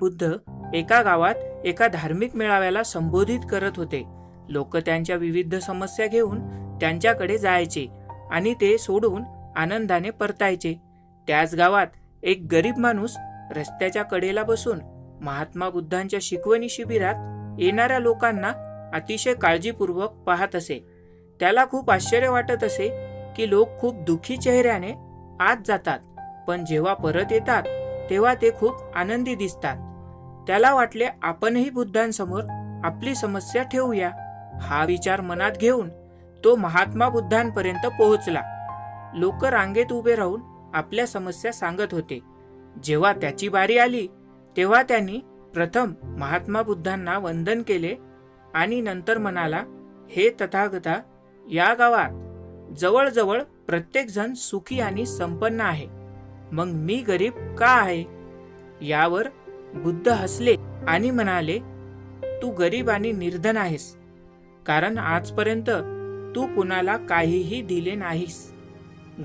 बुद्ध एका गावात एका धार्मिक मेळाव्याला संबोधित करत होते. लोक त्यांच्या विविध समस्या घेऊन त्यांच्याकडे जायचे आणि ते सोडून आनंदाने परतायचे. त्याच गावात एक गरीब माणूस रस्त्याच्या कडेला बसून महात्मा बुद्धांच्या शिकवणी शिबिरात येणाऱ्या लोकांना अतिशय काळजीपूर्वक पाहत असे. त्याला खूप आश्चर्य वाटत असे की लोक खूप दुःखी चेहऱ्याने आत जातात पण जेव्हा परत येतात तेव्हा ते खूप आनंदी दिसतात. त्याला वाटले आपणही बुद्धांसमोर आपली समस्या ठेवूया. हा विचार मनात घेऊन तो महात्मा बुद्धांपर्यंत पोहोचला. लोक रांगेत उभे राहून आपल्या समस्या सांगत होते. जेव्हा त्याची बारी आली तेव्हा त्यांनी प्रथम महात्मा बुद्धांना वंदन केले आणि नंतर म्हणाला हे तथागता या गावात जवळजवळ प्रत्येकजण सुखी आणि संपन्न आहे. मग मी गरीब का आहे? यावर बुद्ध हसले आणि म्हणाले तू गरीब आणि निर्धन आहेस कारण आजपर्यंत तू कुणाला काहीही दिले नाहीस.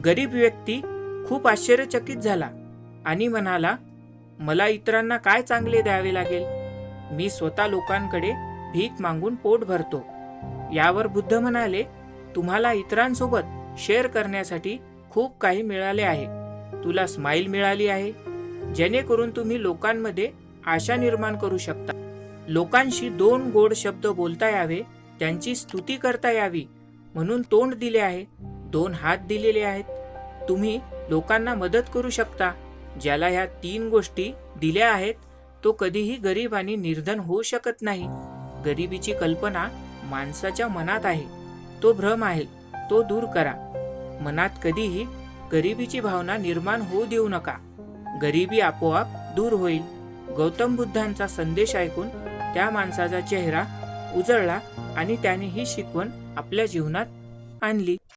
गरीब व्यक्ती खूप आश्चर्यचकित झाला आणि म्हणाला मला इतरांना काय चांगले द्यावे लागेल? मी स्वतः लोकांकडे भीक मागून पोट भरतो. यावर बुद्ध म्हणाले तुम्हाला इतरांसोबत शेअर करण्यासाठी खूप काही मिळाले आहे. तुला स्माईल मिळाली आहे. जेणेकरून तुम्ही लोकांमध्ये आशा निर्माण करू शकता. लोकांशी दोन गोड शब्द बोलता यावे त्यांची स्तुती करता यावी म्हणून तोंड दिले आहे दोन हात दिलेले आहेत. तुम्ही लोकांना मदत करू शकता ज्याला ह्या तीन गोष्टी दिल्या आहेत तो कधीही गरीब आणि निर्धन होऊ शकत नाही. गरिबीची कल्पना माणसाच्या मनात आहे. तो भ्रम आहे तो दूर करा. मनात कधीही गरिबीची भावना निर्माण होऊ देऊ नका. गरिबी आपोआप दूर होईल. गौतम बुद्धांचा संदेश ऐकून त्या माणसाचा चेहरा उजळला आणि त्याने ही शिकवण आपल्या जीवनात आणली.